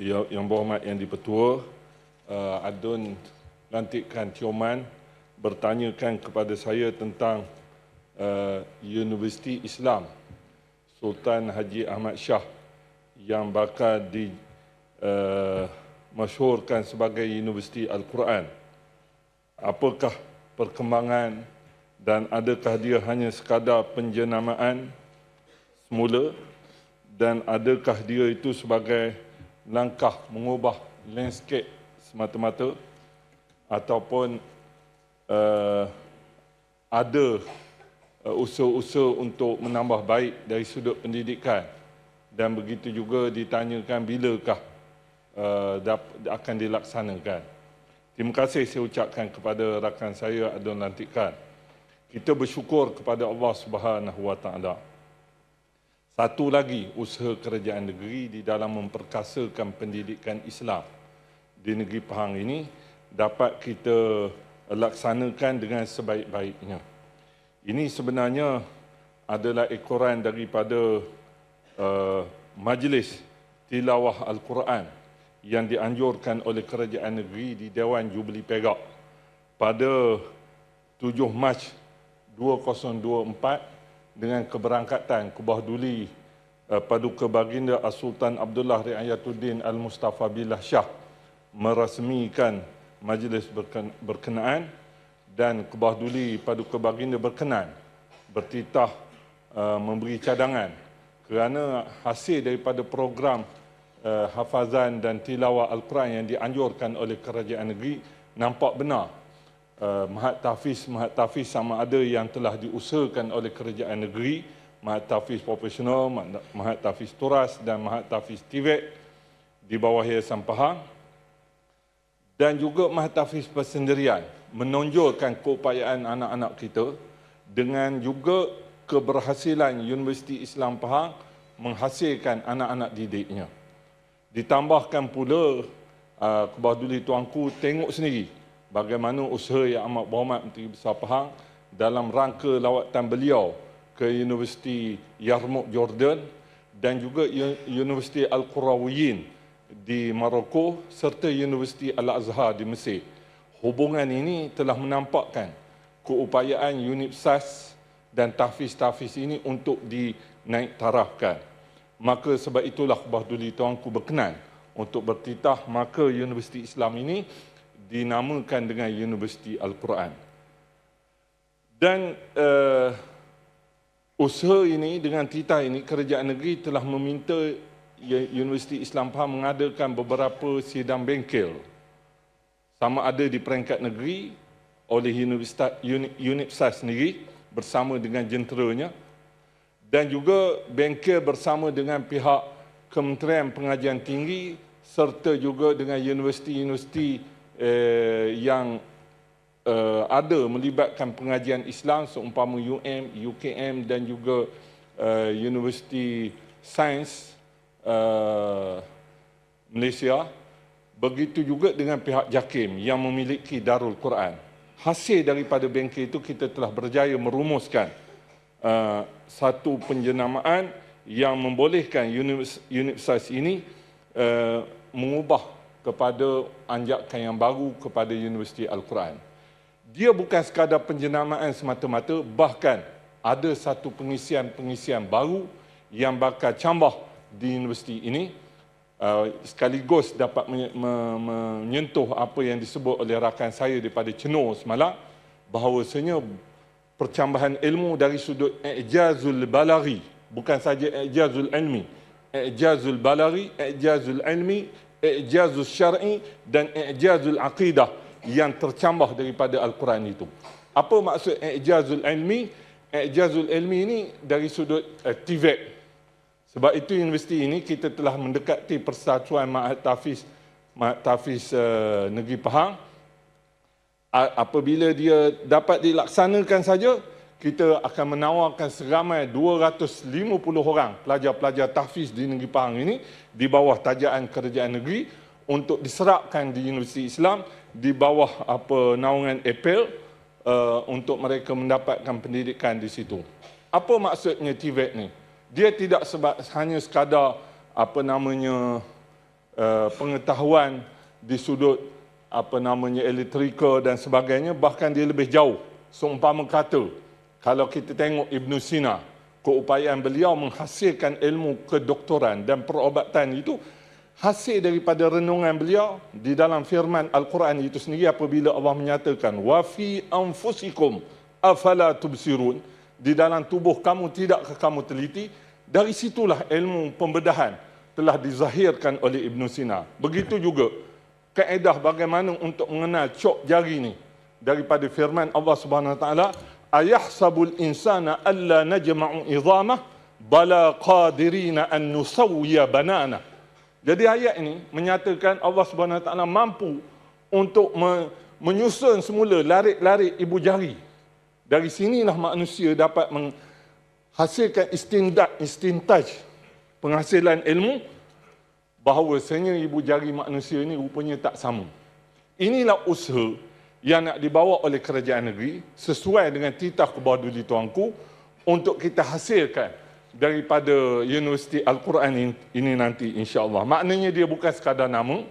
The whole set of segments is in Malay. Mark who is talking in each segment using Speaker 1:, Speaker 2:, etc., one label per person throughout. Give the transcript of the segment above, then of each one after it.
Speaker 1: yang, yang berhormat yang dipertua, uh, Adun lantikkan Tioman bertanyakan kepada saya tentang uh, Universiti Islam Sultan Haji Ahmad Shah yang bakal di uh, sebagai Universiti Al-Quran. Apakah perkembangan dan adakah dia hanya sekadar penjenamaan semula dan adakah dia itu sebagai langkah mengubah landscape semata-mata ataupun uh, ada uh, usaha-usaha untuk menambah baik dari sudut pendidikan dan begitu juga ditanyakan bilakah uh, akan dilaksanakan. Terima kasih saya ucapkan kepada rakan saya Adun Lantikan. Kita bersyukur kepada Allah Subhanahu Wa Taala. Satu lagi usaha kerajaan negeri di dalam memperkasakan pendidikan Islam di negeri Pahang ini dapat kita laksanakan dengan sebaik-baiknya. Ini sebenarnya adalah ekoran daripada uh, majlis tilawah Al-Quran yang dianjurkan oleh kerajaan negeri di Dewan Jubli Perak pada 7 Mac 2024 dengan keberangkatan Kubah Duli uh, Paduka Baginda As-Sultan Abdullah Riayatuddin Al-Mustafa Billah Shah merasmikan majlis berkenaan dan Kubah Duli Paduka Baginda berkenan bertitah uh, memberi cadangan kerana hasil daripada program uh, hafazan dan tilawah Al-Quran yang dianjurkan oleh kerajaan negeri nampak benar uh, Mahat Tafiz Mahat Tafiz sama ada yang telah diusahakan oleh kerajaan negeri Mahat Tafiz Profesional, Mahat Tafiz Turas dan Mahat Tafiz Tibet di bawah Yayasan Pahang dan juga Mahat Tafiz Persendirian menonjolkan keupayaan anak-anak kita dengan juga keberhasilan Universiti Islam Pahang menghasilkan anak-anak didiknya. Ditambahkan pula uh, Tuanku tengok sendiri bagaimana usaha yang amat berhormat Menteri Besar Pahang dalam rangka lawatan beliau ke Universiti Yarmouk Jordan dan juga Universiti Al-Qurawiyin di Maroko serta Universiti Al-Azhar di Mesir. Hubungan ini telah menampakkan keupayaan unit SAS dan tahfiz-tahfiz ini untuk dinaik tarafkan. Maka sebab itulah Bahduli Tuanku berkenan untuk bertitah maka Universiti Islam ini dinamakan dengan Universiti Al-Quran. Dan uh, usaha ini dengan titah ini kerajaan negeri telah meminta Universiti Islam Pahang mengadakan beberapa sidang bengkel sama ada di peringkat negeri oleh Universitas Unit SAS sendiri bersama dengan jenteranya dan juga bengkel bersama dengan pihak Kementerian Pengajian Tinggi serta juga dengan universiti-universiti eh, yang eh, ada melibatkan pengajian Islam seumpama UM, UKM dan juga eh, Universiti Sains Uh, Malaysia begitu juga dengan pihak JAKIM yang memiliki Darul Quran. Hasil daripada bengkel itu kita telah berjaya merumuskan uh, satu penjenamaan yang membolehkan universitas ini uh, mengubah kepada anjakan yang baru kepada Universiti Al-Quran. Dia bukan sekadar penjenamaan semata-mata, bahkan ada satu pengisian-pengisian baru yang bakal cambah di universiti ini uh, sekaligus dapat menyentuh apa yang disebut oleh rakan saya daripada Cenor semalam bahawasanya percambahan ilmu dari sudut ijazul balari bukan saja ijazul ilmi ijazul balari ijazul ilmi ijazul syar'i dan ijazul aqidah yang tercambah daripada al-Quran itu. Apa maksud ijazul ilmi? Ijazul ilmi ini dari sudut uh, TVET sebab itu universiti ini kita telah mendekati persatuan Ma'at Tafiz, Ma'at Tafiz uh, Negeri Pahang. Apabila dia dapat dilaksanakan saja, kita akan menawarkan seramai 250 orang pelajar-pelajar tahfiz di Negeri Pahang ini di bawah tajaan kerajaan negeri untuk diserapkan di Universiti Islam di bawah apa naungan APEL uh, untuk mereka mendapatkan pendidikan di situ. Apa maksudnya TVET ni? dia tidak sebab hanya sekadar apa namanya uh, pengetahuan di sudut apa namanya elektrika dan sebagainya bahkan dia lebih jauh seumpama kata kalau kita tengok Ibn Sina keupayaan beliau menghasilkan ilmu kedoktoran dan perobatan itu hasil daripada renungan beliau di dalam firman Al-Quran itu sendiri apabila Allah menyatakan wa fi anfusikum afala tubsirun? Di dalam tubuh kamu tidakkah kamu teliti? Dari situlah ilmu pembedahan telah dizahirkan oleh Ibn Sina. Begitu juga kaedah bagaimana untuk mengenal cok jari ni daripada firman Allah Subhanahu Wa Taala ayahsabul insana alla najma'u idhamah bala qadirina an nusawwiya banana jadi ayat ini menyatakan Allah Taala mampu untuk me menyusun semula larik-larik ibu jari. Dari sinilah manusia dapat menghasilkan istindak, istintaj, penghasilan ilmu bahawasanya ibu jari manusia ini rupanya tak sama. Inilah usaha yang nak dibawa oleh kerajaan negeri sesuai dengan titah kebaduli tuanku untuk kita hasilkan daripada Universiti Al-Quran ini nanti insya-Allah. Maknanya dia bukan sekadar nama.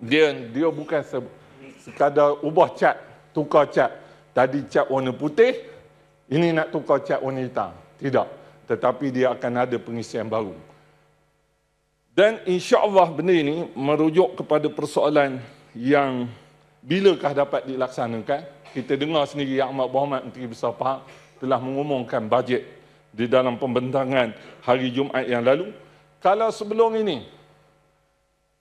Speaker 1: Dia dia bukan sekadar ubah cat, tukar cat. Tadi cat warna putih, ini nak tukar cat warna hitam. Tidak. Tetapi dia akan ada pengisian baru. Dan insya-Allah benda ini merujuk kepada persoalan yang bilakah dapat dilaksanakan. Kita dengar sendiri Yang Amat Berhormat Menteri Besar Pahang telah mengumumkan bajet di dalam pembentangan hari Jumaat yang lalu. Kalau sebelum ini,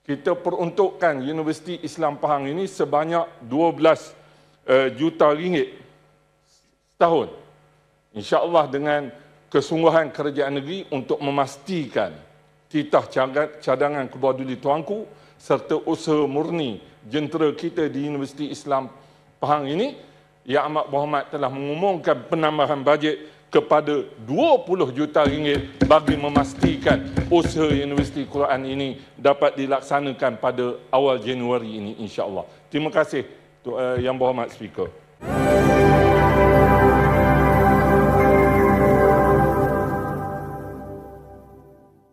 Speaker 1: kita peruntukkan Universiti Islam Pahang ini sebanyak 12 uh, eh, juta ringgit setahun. InsyaAllah dengan kesungguhan kerajaan negeri untuk memastikan titah cadangan kebuduli tuanku serta usaha murni jentera kita di Universiti Islam Pahang ini, Yang Amat Berhormat telah mengumumkan penambahan bajet kepada 20 juta ringgit bagi memastikan usaha Universiti Quran ini dapat dilaksanakan pada awal Januari ini insya-Allah. Terima kasih uh, yang berhormat speaker.